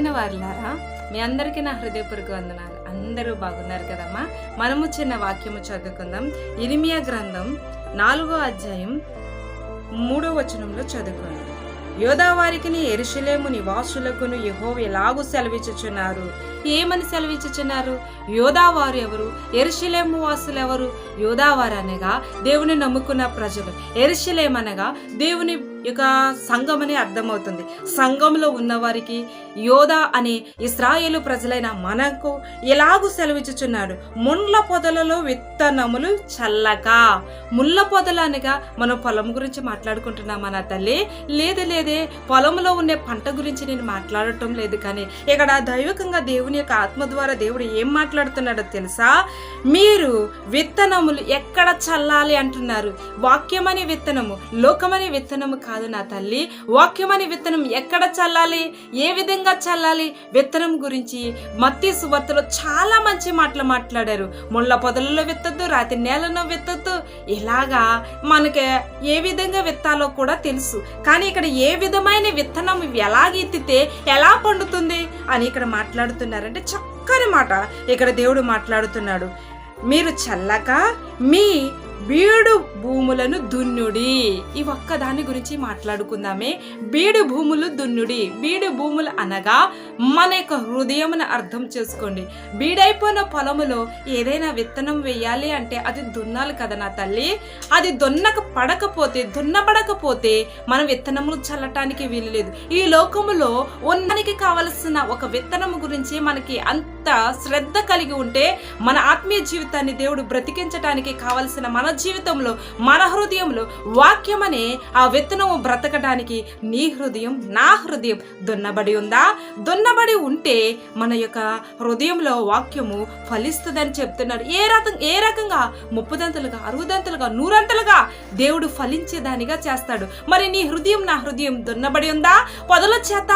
ప్రియమైన వారులారా మీ అందరికీ నా హృదయపూర్వక వందనాలు. అందరూ బాగున్నారు కదమ్మా? మనము చిన్న వాక్యము చదువుకుందాం. ఇరిమియా గ్రంథం నాలుగో అధ్యాయం మూడో వచనంలో చదువుకుందాం యోధావారికిని ఎరుషులేము నివాసులకును యహో ఎలాగూ సెలవిచ్చుచున్నారు? ఏమని సెలవిచ్చుచున్నారు? యోధావారు ఎవరు? ఎరుషులేము వాసులు ఎవరు? యోధావారు అనగా దేవుని నమ్ముకున్న ప్రజలు. ఎరుషులేం అనగా దేవుని యొక్క సంఘం అని అర్థమవుతుంది. సంఘంలో ఉన్నవారికి యోధా అనే ఇస్రాయేలు ప్రజలైన మనకు ఎలాగూ సెలవిచ్చుచున్నాడు? ముండ్ల పొదలలో విత్తనములు చల్లక ముళ్ళ పొదలు అనగా మనం పొలం గురించి మాట్లాడుకుంటున్నాం మన తల్లి? లేదు లేదే. పొలంలో ఉండే పంట గురించి నేను మాట్లాడటం లేదు కానీ ఇక్కడ దైవికంగా దేవుని యొక్క ఆత్మ ద్వారా దేవుడు ఏం మాట్లాడుతున్నాడో తెలుసా? మీరు విత్తనములు ఎక్కడ చల్లాలి అంటున్నారు? వాక్యమనే విత్తనము లోకమనే విత్తనము కాదు నా తల్లి. వాక్యమని విత్తనం ఎక్కడ చల్లాలి? ఏ విధంగా చల్లాలి? విత్తనం గురించి మత్తి సువార్తలో చాలా మంచి మాటలు మాట్లాడారు. ముళ్ళ పొదలలో విత్తద్దు రాతి నేలలో విత్తద్దు. ఇలాగా మనకి ఏ విధంగా విత్తాలో కూడా తెలుసు. కానీ ఇక్కడ ఏ విధమైన విత్తనం ఎలాగెత్తితే ఎలా పండుతుంది అని ఇక్కడ మాట్లాడుతున్నారంటే చక్కని మాట. ఇక్కడ దేవుడు మాట్లాడుతున్నాడు. మీరు చల్లక మీ బీడు భూములను దున్నుడి. ఈ ఒక్క దాని గురించి మాట్లాడుకుందామే. బీడు భూములు దున్నుడి. బీడు భూములు అనగా మన యొక్క హృదయమును అర్థం చేసుకోండి. బీడైపోయిన పొలములో ఏదైనా విత్తనం వేయాలి అంటే అది దున్నాలి కదా నా తల్లి? అది దున్నక పడకపోతే దున్నపడకపోతే మనం విత్తనములు చల్లటానికి వీలు లేదు. ఈ లోకములో ఉన్ననికి కావలసిన ఒక విత్తనము గురించి మనకి అంత ఎంత శ్రద్ధ కలిగి ఉంటే మన ఆత్మీయ జీవితాన్ని దేవుడు బ్రతికించడానికి కావలసిన మన జీవితంలో మన హృదయంలో వాక్యం అనే ఆ విత్తనము బ్రతకడానికి నీ హృదయం నా హృదయం దున్నబడి ఉందా? దున్నబడి ఉంటే మన యొక్క హృదయంలో వాక్యము ఫలిస్తుందని చెప్తున్నారు ఏ రకం ఏ రకంగా? ముప్పుదంతలుగా అరుగుదంతలుగా నూరంతలుగా దేవుడు ఫలించేదానిగా చేస్తాడు. మరి నీ హృదయం నా హృదయం దున్నబడి ఉందా? పొదల చేత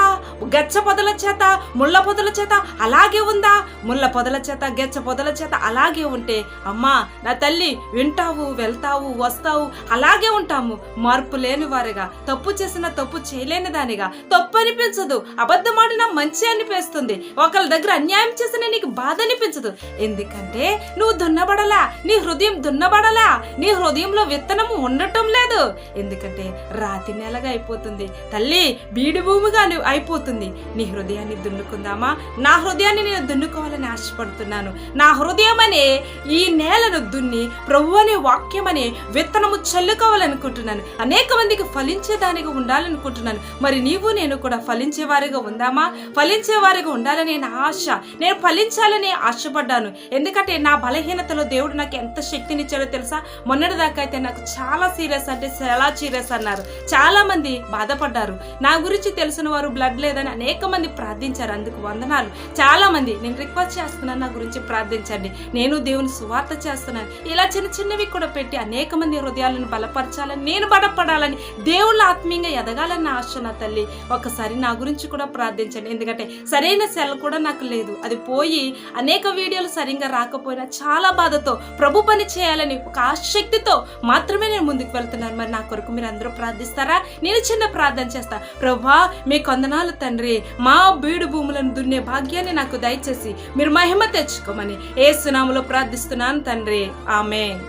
గచ్చ పొదల చేత ముళ్ళ పొదల చేత అలాగే ఉందా? ముళ్ళ పొదల చేత గెచ్చ పొదల చేత అలాగే ఉంటే అమ్మా నా తల్లి వింటావు వెళ్తావు వస్తావు అలాగే ఉంటాము. మార్పు లేని వారిగా తప్పు చేసిన తప్పు చేయలేని దానిగా తప్పు అనిపించదు అబద్ధమాడిన మంచి అనిపిస్తుంది. ఒకళ్ళ దగ్గర అన్యాయం చేసిన నీకు బాధ అనిపించదు. ఎందుకంటే నువ్వు దున్నబడలా నీ హృదయం దున్నబడలా నీ హృదయంలో విత్తనము ఉండటం లేదు. ఎందుకంటే రాతి నెలగా అయిపోతుంది. తల్లి బీడు భూమిగా అయిపోతుంది. నీ హృదయాన్ని దున్నుకుందామా? నా హృదయాన్ని నేను దున్ను దున్నుకోవాలని ఆశపడుతున్నాను. నా హృదయం అనే ఈ నేలను దున్ని ప్రభు అనే వాక్యం అనే విత్తనము చల్లుకోవాలనుకుంటున్నాను. అనేక మందికి ఫలించేదానిగా ఉండాలనుకుంటున్నాను. మరి నీవు నేను కూడా ఫలించేవారిగా ఉందామా? ఫలించేవారిగా ఉండాలని నా ఆశ. నేను ఫలించాలని ఆశపడ్డాను. ఎందుకంటే నా బలహీనతలో దేవుడు నాకు ఎంత శక్తినిచ్చాడో తెలుసా? మొన్నటి దాకా అయితే నాకు చాలా సీరియస్ అంటే చాలా సీరియస్ అన్నారు. చాలా మంది బాధపడ్డారు. నా గురించి తెలిసిన వారు బ్లడ్ లేదని అనేక మంది ప్రార్థించారు. అందుకు వందనాలు. చాలా మంది నేను రిక్వెస్ట్ చేస్తున్నాను నా గురించి ప్రార్థించండి. నేను దేవుని సువార్త చేస్తున్నాను. ఇలా చిన్న చిన్నవి కూడా పెట్టి అనేక మంది హృదయాలను బలపరచాలని నేను బలపడాలని దేవుళ్ళ ఆత్మీయంగా ఎదగాలని ఆశ నా తల్లి. ఒకసారి నా గురించి కూడా ప్రార్థించండి. ఎందుకంటే సరైన సెల్ కూడా నాకు లేదు. అది పోయి అనేక వీడియోలు సరిగ్గా రాకపోయినా చాలా బాధతో ప్రభు పని చేయాలని ఒక ఆసక్తితో మాత్రమే నేను ముందుకు వెళ్తున్నాను. మరి నా కొరకు మీరు అందరూ ప్రార్థిస్తారా? నేను చిన్న ప్రార్థన చేస్తా. ప్రభా మీ కొందనాలు తండ్రి మా బీడు భూములను దున్నే భాగ్యాన్ని నాకు దయచేసి మీరు మహిమ తెచ్చుకోమని ఏ సునాములో ప్రార్థిస్తున్నాను తండ్రి. ఆమె